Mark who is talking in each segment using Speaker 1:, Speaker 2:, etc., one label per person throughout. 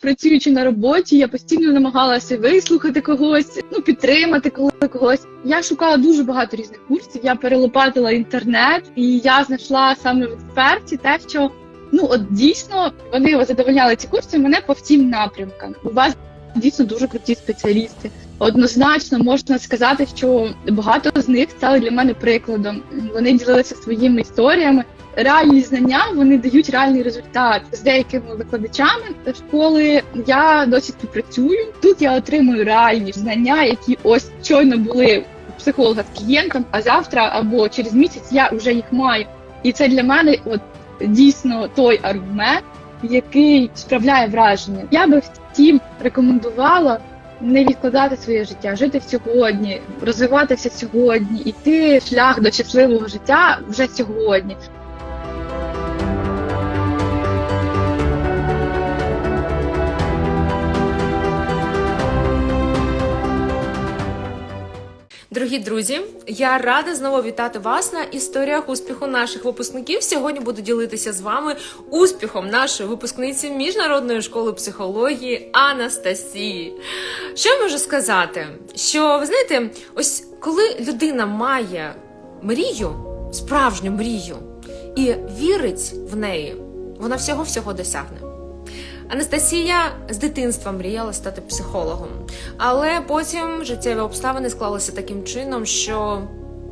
Speaker 1: працюючи на роботі, я постійно намагалася вислухати когось, ну підтримати коли- когось. Я шукала дуже багато різних курсів. Я перелопатила інтернет, і я знайшла саме в експерті те, що ну от дійсно вони задовольняли ці курси мене по всім напрямкам. У вас дійсно дуже круті спеціалісти. Однозначно можна сказати, що багато з них стали для мене прикладом. Вони ділилися своїми історіями. Реальні знання вони дають реальний результат з деякими викладачами школи. Я досі співпрацюю. Тут я отримую реальні знання, які ось щойно були у психолога з клієнтом, а завтра або через місяць я вже їх маю. І це для мене от дійсно той аргумент, який справляє враження. Я би всім рекомендувала не відкладати своє життя, жити в сьогодні, розвиватися сьогодні, іти шлях до щасливого життя вже сьогодні.
Speaker 2: Дорогі друзі, я рада знову вітати вас на історіях успіху наших випускників. Сьогодні буду ділитися з вами успіхом нашої випускниці міжнародної школи психології Анастасії. Що я можу сказати? Що ви знаєте, ось коли людина має мрію, справжню мрію, і вірить в неї, вона всього всього досягне. Анастасія з дитинства мріяла стати психологом, але потім життєві обставини склалися таким чином, що.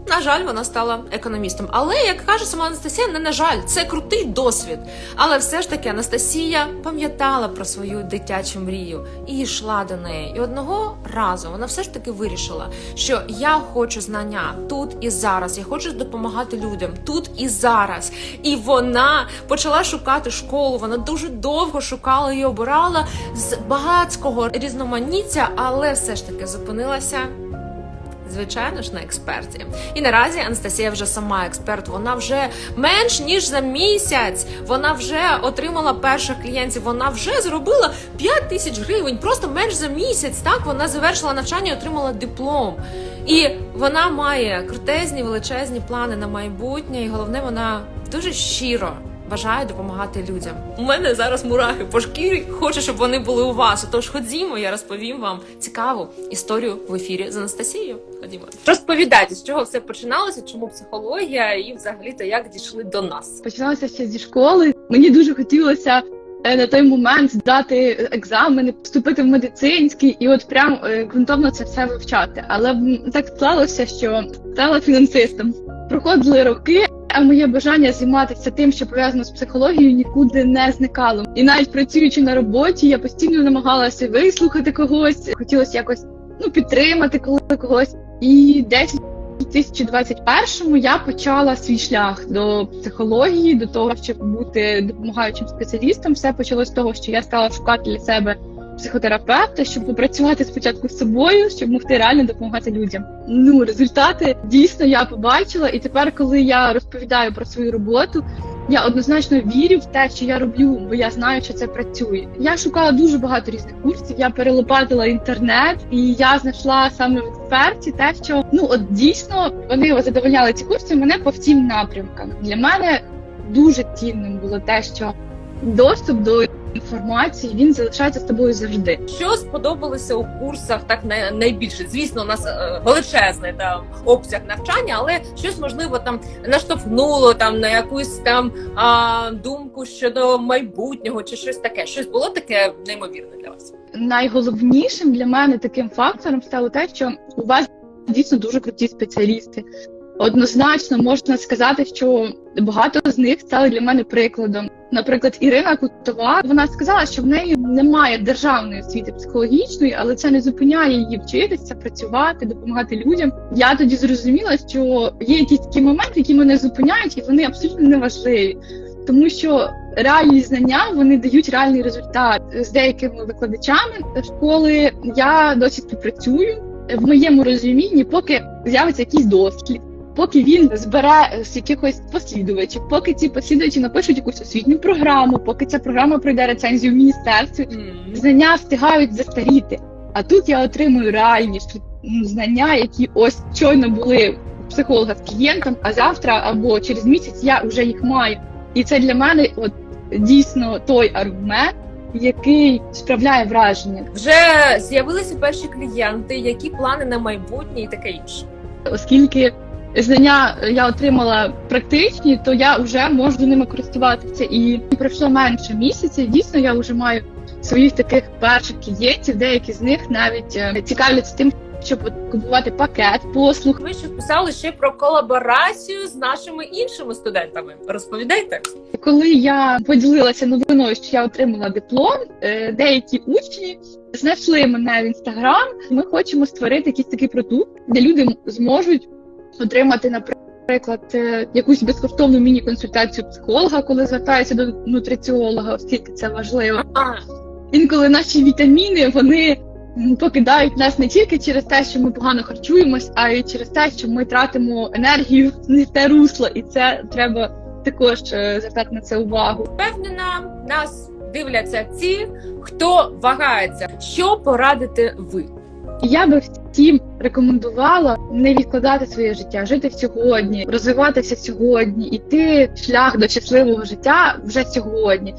Speaker 2: На жаль, вона стала економістом. Але як каже сама Анастасія, не на жаль, це крутий досвід. Але все ж таки Анастасія пам'ятала про свою дитячу мрію і йшла до неї. І одного разу вона все ж таки вирішила, що я хочу знання тут і зараз. Я хочу допомагати людям тут і зараз. І вона почала шукати школу. Вона дуже довго шукала і обирала з багатського різноманіття, але все ж таки зупинилася звичайно ж, на експерті. І наразі Анастасія вже сама експерт. Вона вже менш ніж за місяць. Вона вже отримала перших клієнтів. Вона вже зробила 5 тисяч гривень, просто менш за місяць. Так вона завершила навчання і отримала диплом. І вона має крутезні, величезні плани на майбутнє. І головне, вона дуже щиро. Бажаю допомагати людям. У мене зараз мурахи по шкірі. Хочу, щоб вони були у вас. Тож ходімо, я розповім вам цікаву історію в ефірі з Анастасією. Ходімо. Розповідайте, з чого все починалося, чому психологія і взагалі то як дійшли до нас.
Speaker 1: Починалося ще зі школи. Мені дуже хотілося е, на той момент здати екзамени, поступити в медицинський і от прям е, ґрунтовно це все вивчати. Але так склалося, що стала фінансистом. Проходили роки. А моє бажання займатися тим, що пов'язано з психологією, нікуди не зникало. І навіть працюючи на роботі, я постійно намагалася вислухати когось, хотілося якось ну підтримати коли когось. І десь у 2021-му я почала свій шлях до психології, до того, щоб бути допомагаючим спеціалістом. Все почалось з того, що я стала шукати для себе психотерапевта, щоб попрацювати спочатку з собою, щоб могти реально допомагати людям. Ну результати дійсно я побачила, і тепер, коли я розповідаю про свою роботу. Я однозначно вірю в те, що я роблю, бо я знаю, що це працює. Я шукала дуже багато різних курсів. Я перелопатила інтернет, і я знайшла саме в експерті те, що ну от дійсно вони задовольняли ці курси мене по всім напрямкам. Для мене дуже цінним було те, що доступ до інформації він залишається з тобою завжди.
Speaker 2: Що сподобалося у курсах так най- найбільше? Звісно, у нас е, величезний там обсяг навчання, але щось можливо там наштовхнуло там на якусь там а, думку щодо майбутнього, чи щось таке. Щось було таке неймовірне для вас?
Speaker 1: найголовнішим для мене таким фактором стало те, що у вас дійсно дуже круті спеціалісти. Однозначно можна сказати, що багато з них стали для мене прикладом. Наприклад, Ірина Кутова вона сказала, що в неї немає державної освіти психологічної, але це не зупиняє її вчитися, працювати, допомагати людям. Я тоді зрозуміла, що є якісь такі моменти, які мене зупиняють, і вони абсолютно не важливі, тому що реальні знання вони дають реальний результат з деякими викладачами школи. Я досі співпрацюю в моєму розумінні, поки з'явиться якийсь дослід. Поки він збере з якихось послідувачів, поки ці послідувачі напишуть якусь освітню програму, поки ця програма пройде рецензію в міністерстві, знання встигають застаріти. А тут я отримую реальні ш- м, знання, які ось щойно були у психолога з клієнтом, а завтра або через місяць я вже їх маю. І це для мене от дійсно той аргумент, який справляє враження,
Speaker 2: Вже з'явилися перші клієнти, які плани на майбутнє і таке інше.
Speaker 1: оскільки знання я отримала практичні, то я вже можу ними користуватися. І пройшло менше місяця. і Дійсно, я вже маю своїх таких перших клієнтів. Деякі з них навіть е, цікавляться тим, щоб купувати пакет послуг.
Speaker 2: Ви ще писали ще про колаборацію з нашими іншими студентами. Розповідайте.
Speaker 1: Коли я поділилася новиною, що я отримала диплом, е, деякі учні знайшли мене в інстаграм. Ми хочемо створити якийсь такий продукт, де люди зможуть отримати, наприклад, е, якусь безкоштовну міні-консультацію психолога, коли звертаються до нутриціолога, оскільки це важливо. Інколи наші вітаміни вони покидають нас не тільки через те, що ми погано харчуємось, а й через те, що ми тратимо енергію не в те русло, і це треба також е, звертати на це увагу.
Speaker 2: впевнена, нас дивляться ті, хто вагається. Що порадите ви?
Speaker 1: Я би всім рекомендувала не відкладати своє життя, жити сьогодні, розвиватися сьогодні, іти шлях до щасливого життя вже сьогодні.